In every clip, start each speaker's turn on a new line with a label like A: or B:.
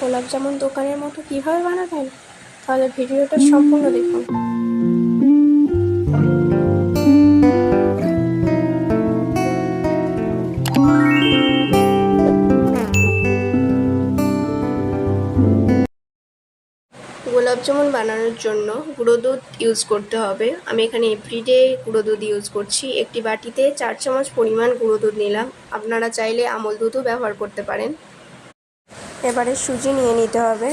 A: গোলাপ জামুন দোকানের মতো কীভাবে বানাবেন? তাহলে ভিডিওটা সম্পূর্ণ দেখুন। গোলাপ জামুন বানানোর জন্য গুঁড়ো দুধ ইউজ করতে হবে। আমি এখানে এভরিডে গুঁড়ো দুধ ইউজ করছি। একটি বাটিতে চার চামচ পরিমাণ গুঁড়ো দুধ নিলাম। আপনারা চাইলে আমল দুধও ব্যবহার করতে পারেন। এবারে সুজি নিয়ে নিতে হবে।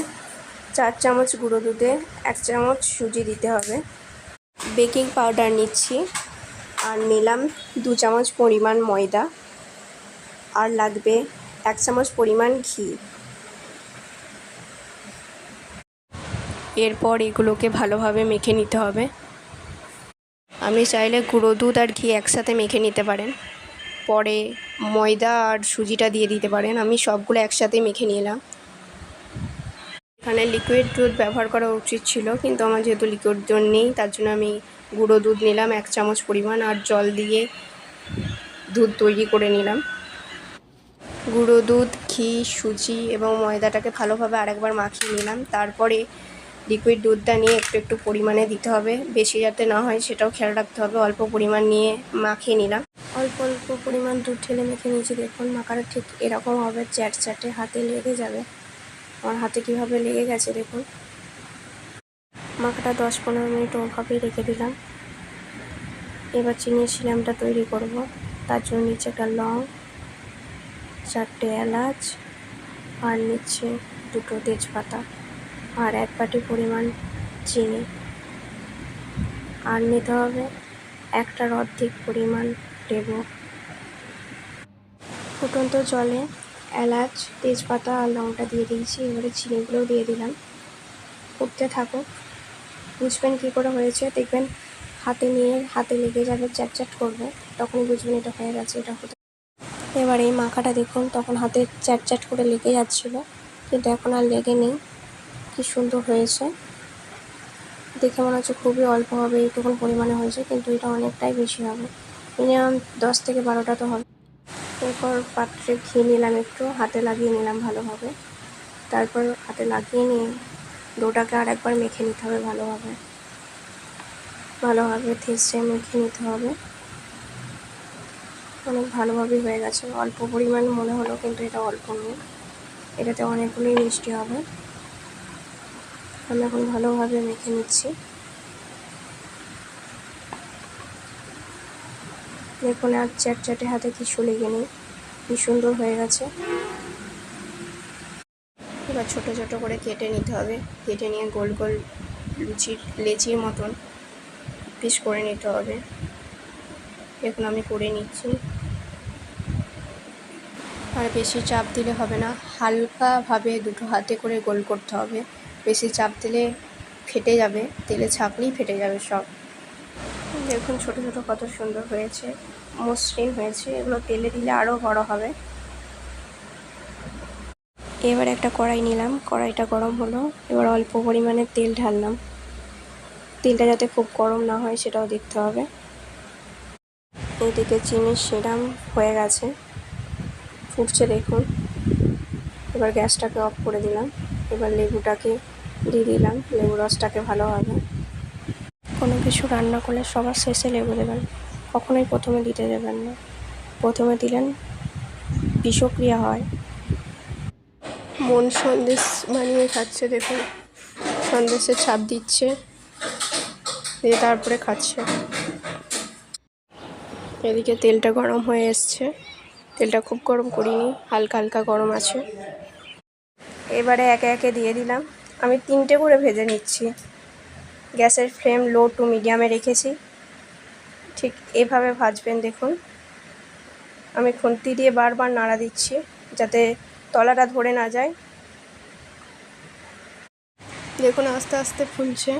A: চার চামচ গুঁড়ো দুধে এক চামচ সুজি দিতে হবে। বেকিং পাউডার নিচ্ছি আর নিলাম দু চামচ পরিমাণ ময়দা। আর লাগবে এক চামচ পরিমাণ ঘি। এরপর এগুলোকে ভালোভাবে মেখে নিতে হবে। আপনি চাইলে গুঁড়ো দুধ আর ঘি একসাথে মেখে নিতে পারেন। পরে ময়দা আর সুজিটা দিয়ে দিতে পারেন। আমি সবগুলো একসাথে মেখে নিলাম। এখানে লিকুইড দুধ ব্যবহার করা উচিত ছিল, কিন্তু আমার যেহেতু লিকুইড দুধ নেই, তার জন্য আমি গুঁড়ো দুধ নিলাম, এক চামচ পরিমাণ, আর জল দিয়ে দুধ তৈরি করে নিলাম। গুঁড়ো দুধ, ঘি, সুজি এবং ময়দাটাকে ভালোভাবে আরেকবার মাখিয়ে নিলাম। তারপরে লিকুইড দুধটা নিয়ে একটু একটু পরিমাণে দিতে হবে। বেশি যাতে না হয়, সেটাও খেয়াল রাখতে হবে। অল্প পরিমাণ নিয়ে মাখিয়ে নিলাম। অল্প অল্প পরিমাণ দুধ ঢেলে মেখে নিয়েছি। দেখুন, মাখাটা ঠিক এরকম হবে, চ্যাট চ্যাটে হাতে লেগে যাবে। আমার হাতে কীভাবে লেগে গেছে, দেখুন। মাখাটা দশ পনেরো মিনিট ওভাবেই রেখে দিলাম। এবার চিনির শিরামটা তৈরি করব। তার জন্য নিচে একটা লং, চারটে এলাচ আর নিচ্ছে দুটো তেজপাতা আর এক বাটি পরিমাণ চিনি। আর নিতে হবে একটার অর্ধেক পরিমাণ লেবু ফুটন্ত জলে এলাচ, তেজপাতা আর লঙ্কা দিয়ে দিয়েছি, এবারে চিনিগুলোও দিয়ে দিলাম। ফুটতে থাকুক। বুঝবেন কী করে হয়েছে। দেখবেন হাতে নিয়ে হাতে লেগে যাবে, চ্যাট চ্যাট করবে। তখনই বুঝবেন এটা হয়ে গেছে, এটা হতে এবার এই মাখাটা দেখুন, তখন হাতে চ্যাট চ্যাট করে লেগে যাচ্ছিল, কিন্তু এখন আর লেগে নেই। কি সুন্দর হয়েছে। দেখে মনে হচ্ছে খুবই অল্প হবে এইটুকুন পরিমাণে হয়েছে, কিন্তু এটা অনেকটাই বেশি হবে। মিনিমাম দশ থেকে বারোটা তো হবে। এরপর পাত্রে ঘি নিলাম একটু, হাতে লাগিয়ে নিলাম ভালোভাবে। তারপর হাতে লাগিয়ে নিয়ে ডোটাকে আর একবার মেখে নিতে হবে ভালোভাবে। ভালোভাবে থেসে মেখে নিতে হবে। অনেক ভালোভাবেই হয়ে গেছে। অল্প পরিমাণ মনে হলো, কিন্তু এটা অল্প নেই এটাতে অনেকগুলোই মিষ্টি হবে। আমি এখন ভালোভাবে মেখে নিচ্ছি। দেখুন আর চ্যাট চ্যাটে হাতে কিছু লেগে নেই কি সুন্দর হয়ে গেছে। এবার ছোটো ছোটো করে কেটে নিতে হবে। কেটে নিয়ে গোল গোল লুচির লেচির মতন পিস করে নিতে হবে। দেখুন আমি করে নিচ্ছি। আর বেশি চাপ দিলে হবে না। হালকাভাবে দুটো হাতে করে গোল করতে হবে। বেশি চাপ দিলে ফেটে যাবে। তেলে ছাপলেই ফেটে যাবে সব। দেখুন ছোট ছোট কত সুন্দর হয়েছে, মসৃণ হয়েছে, এগুলো তেলে দিলে আরও বড় হবে। এবার একটা কড়াই নিলাম, কড়াইটা গরম হলো, এবার অল্প পরিমাণে তেল ঢাললাম। তেলটা যাতে খুব গরম না হয় সেটাও দেখতে হবে। এদিকে চিনির সেরাম হয়ে গেছে, ফুটছে দেখুন। এবার গ্যাসটাকে অফ করে দিলাম, এবার লেবুটাকে দিয়ে দিলাম, লেবু রসটাকে ভালোভাবে কিছু রান্না করলে সবার শেষে লেবু দেবেন। কখনোই প্রথমে দিতে দেবেন না। প্রথমে দিলেন বিষক্রিয়া হয়। মন সন্দেশ বানিয়ে খাচ্ছে, দেখুন। সন্দেশের ছাপ দিচ্ছে, দিয়ে তারপরে খাচ্ছে। এদিকে তেলটা গরম হয়ে এসছে। তেলটা খুব গরম করিনি, হালকা হালকা গরম আছে। এবারে একে একে দিয়ে দিলাম। আমি তিনটে করে ভেজে নিচ্ছি। গ্যাসের ফ্লেম লো টু মিডিয়ামে রেখেছি। ঠিক এভাবে ভাজবেন দেখুন। আমি খুন্তি দিয়ে বারবার নাড়া দিচ্ছি যাতে তলাটা ধরে না যায়। দেখুন আস্তে আস্তে ফুলছে।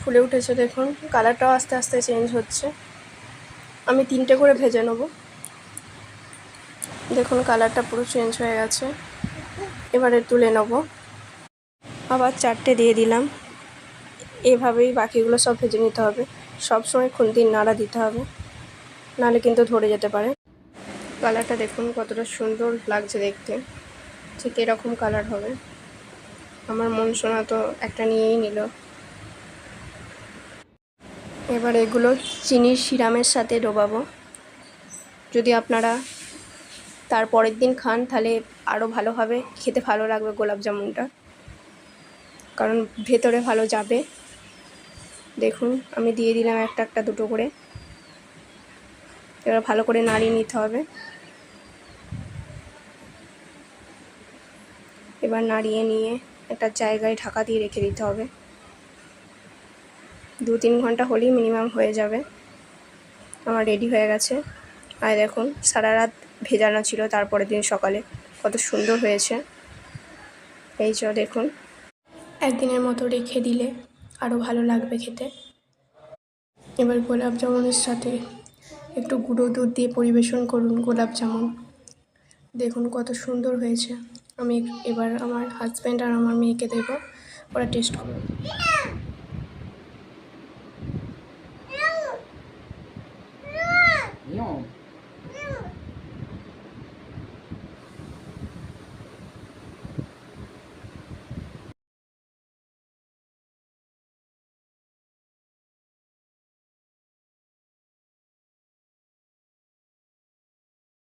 A: ফুলে উঠেছে দেখুন। কালারটাও আস্তে আস্তে চেঞ্জ হচ্ছে। আমি তিনটে করে ভেজে নেব। দেখুন কালারটা পুরো চেঞ্জ হয়ে গেছে। এবারে তুলে নেব। আবার চারটে দিয়ে দিলাম। এভাবেই বাকিগুলো সব ভেজে নিতে হবে। সব সময় খুন্তির নাড়া দিতে হবে। নাহলে কিন্তু ধরে যেতে পারে। কালারটা দেখুন, কতটা সুন্দর লাগছে দেখতে। ঠিক এরকম কালার হবে। আমার মন শোনা তো একটা নিয়েই নিল। এবার এগুলো চিনির সিরামের সাথে ডোবাবো। যদি আপনারা তার পরের দিন খান, তাহলে আরও ভালো হবে। খেতে ভালো লাগবে গোলাপ জামুনটা কারণ ভেতরে ভালো যাবে। দেখুন, আমি দিয়ে দিলাম একটা একটা দুটো করে। এবার ভালো করে নাড়িয়ে নিতে হবে। এবার নাড়িয়ে নিয়ে একটা জায়গায় ঢাকা দিয়ে রেখে দিতে হবে। দু তিন ঘণ্টা হলেই মিনিমাম হয়ে যাবে। আমার রেডি হয়ে গেছে। আর দেখুন, সারা রাত ভেজানো ছিল তারপরের দিন সকালে। কত সুন্দর হয়েছে। এই চ দেখুন একদিনের মতো রেখে দিলে আরও ভালো লাগবে খেতে। এবার গোলাপ জামুনের সাথে একটু গুঁড়ো দুধ দিয়ে পরিবেশন করুন গোলাপ জামুন। দেখুন কত সুন্দর হয়েছে। আমি এবার আমার হাজব্যান্ড আর আমার মেয়েকে দেবো, ওরা টেস্ট করবে।